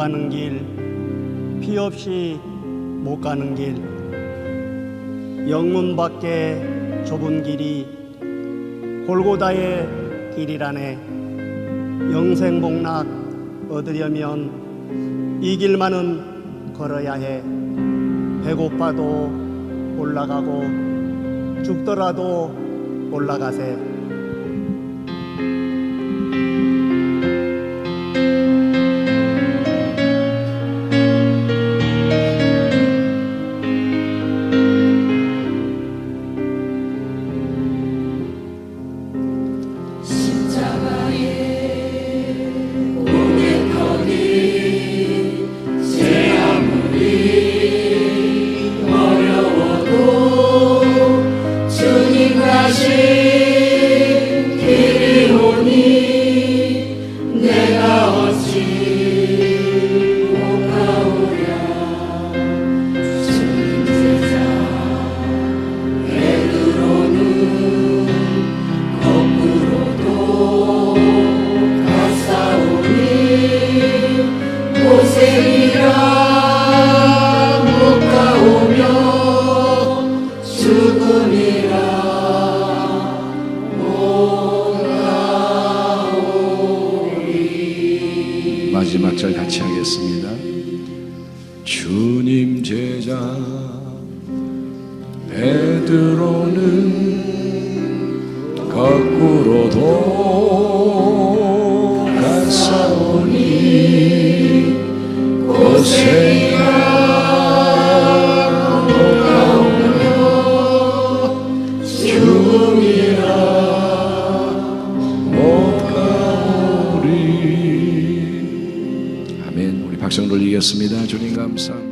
가는 길, 피 없이 못 가는 길, 영문 밖에 좁은 길이 골고다의 길이라네. 영생복락 얻으려면 이 길만은 걸어야 해. 배고파도 올라가고 죽더라도 올라가세. 마지막 절 같이 하겠습니다. 베드로는 거꾸로도 돌리겠습니다. 주님 감사합니다.